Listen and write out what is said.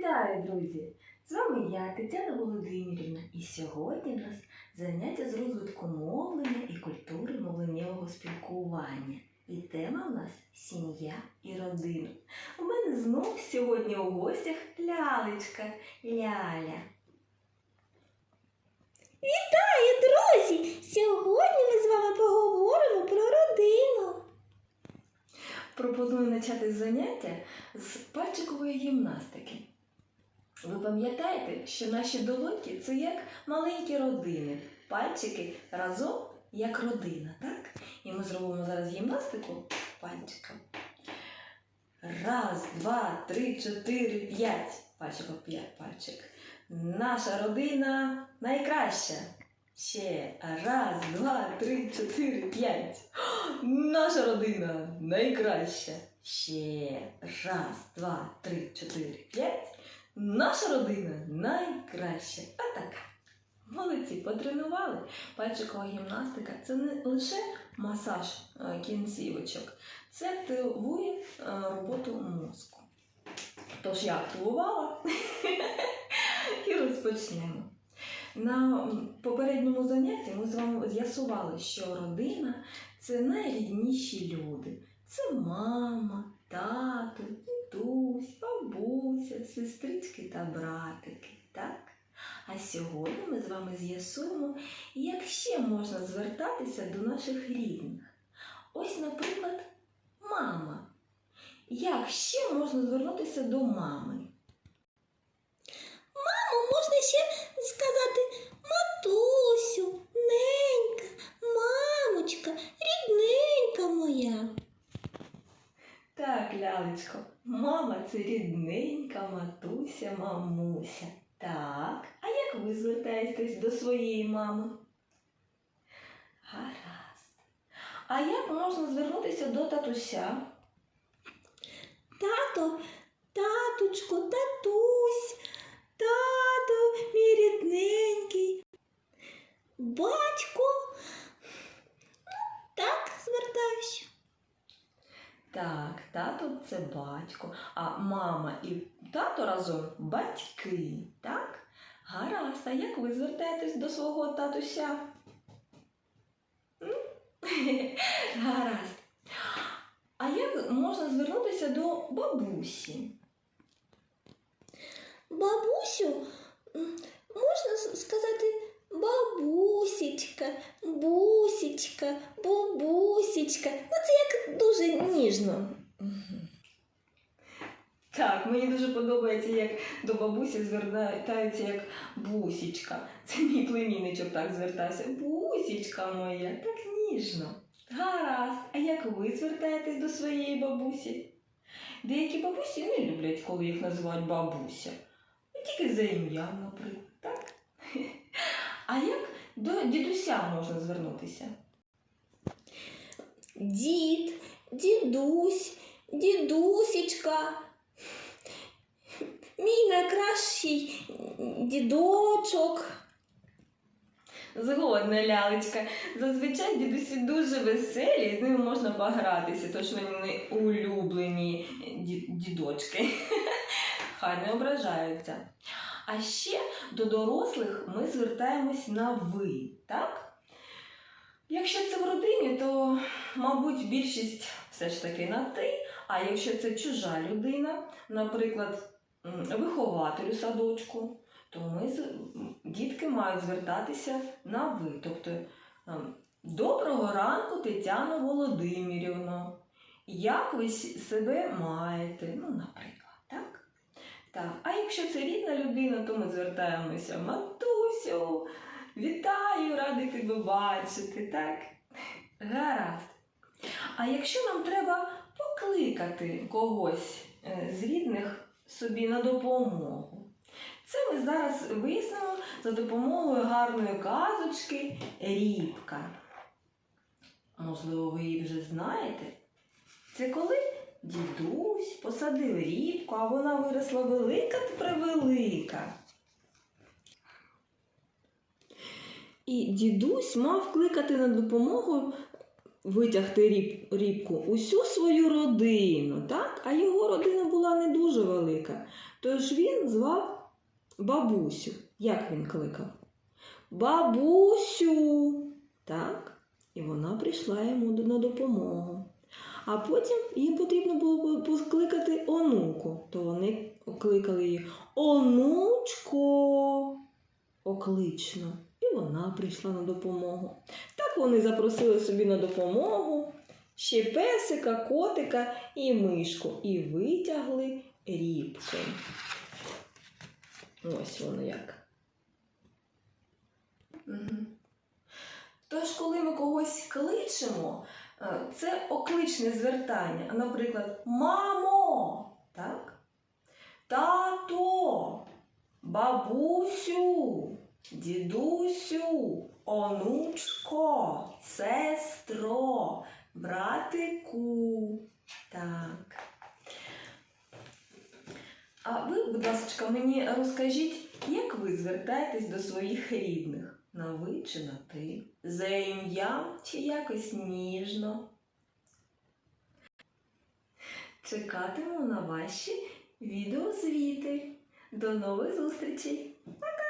Вітаю, друзі! З вами я, Тетяна Володимирівна, і сьогодні в нас заняття з розвитку мовлення і культури мовленнєвого спілкування. І тема у нас сім'я і родина. У мене знов сьогодні у гостях лялечка Ляля. Вітаю, друзі! Сьогодні ми з вами поговоримо про родину. Пропоную почати заняття з пальчикової гімнастики. Ви пам'ятаєте, що наші долоньки це як маленькі родини. Пальчики разом як родина, так? І ми зробимо зараз гімнастику пальчиком. Раз, два, три, чотири, п'ять. Пальчиком п'ять пальчик. Наша родина найкраща. Ще раз, два, три, чотири, п'ять. Наша родина найкраща. Ще раз, два, три, чотири, п'ять. Наша родина найкраща. Отака. Молодці, потренували. Пальчикова гімнастика це не лише масаж е, кінцівочок, це активує е, роботу мозку. Тож я активувала і розпочнемо. На попередньому занятті ми з вами з'ясували, що родина це найрідніші люди. Це мама, тато, дідусь, бабуся, сестрички та братики. Так? А сьогодні ми з вами з'ясуємо, як ще можна звертатися до наших рідних. Ось, наприклад, мама. Як ще можна звернутися до мами? Мамо, можна ще сказати матусю, ненька, мамочка, рідненька моя. Так, мама це рідненька матуся, мамуся. Так, а як ви звертаєтесь до своєї мами? Гаразд. А як можна звернутися до татуся? Тато, таточко, татусь, тато, мій рідненький. Батько. Ну, так звертаюся. Так, це батько, а мама і тато разом батьки, так? Гаразд, а як ви звертаєтесь до свого татуся? Гаразд. А як можна звернутися до бабусі? Бабусю, можна сказати бабусічка, бусічка, бабусічка. Ну, це як дуже ніжно. Так, мені дуже подобається, як до бабусі звертаються як бусічка. Це мій племінничок так звертався. Бусічка моя, так ніжно. Гаразд. А як ви звертаєтесь до своєї бабусі? Деякі бабусі не люблять, коли їх називають бабуся. Ну, Тільки за ім'ям, наприклад, так? А як до дідуся можна звернутися? Дід, дідусь, дідусічка. Мій найкращий дідочок. Згодна, лялечка. Зазвичай дідусі дуже веселі, з ними можна погратися, тож вони улюблені дідочки. Хай не ображаються. А ще до дорослих ми звертаємось на ви, так? Якщо це в родині, то, мабуть, більшість все ж таки на ти. А якщо це чужа людина, наприклад, у садочку, то ми дітки мають звертатися на ви. Тобто ем, доброго ранку, Тетяно Володимирівно. Як ви себе маєте? Ну, наприклад, так? Так. А якщо це рідна людина, то ми звертаємося матусю, вітаю, радий тебе бачити, так? Гаразд. А якщо нам треба покликати когось е, з рідних собі на допомогу, це ми зараз вияснимо за допомогою гарної казочки Рібка. Можливо, ви її вже знаєте. Це коли дідусь посадив рібку, а вона виросла велика та превелика. І дідусь мав кликати на допомогу витягти ріб, рібку усю свою родину, так? а його родина була не дуже велика. Тож він звав бабусю. Як він кликав? Бабусю. Так? І вона прийшла йому на допомогу. А потім їм потрібно було покликати онуку, то вони кликали її Онучко оклично. І вона прийшла на допомогу. Так вони запросили собі на допомогу ще песика, котика і мишку і витягли рібки. Ось воно як. Тож, коли ми когось кличемо, е, це окличне звертання. Наприклад, мамо, так? Тато, бабусю, дідусю, онучко, сестро, братику. Так. А ви, будь ласка, мені розкажіть, як ви звертаєтесь до своїх рідних? На ви чи на ти? За ім'ям чи якось ніжно? Чекатиму на ваші відеозвіти. До нових зустрічей! Пока!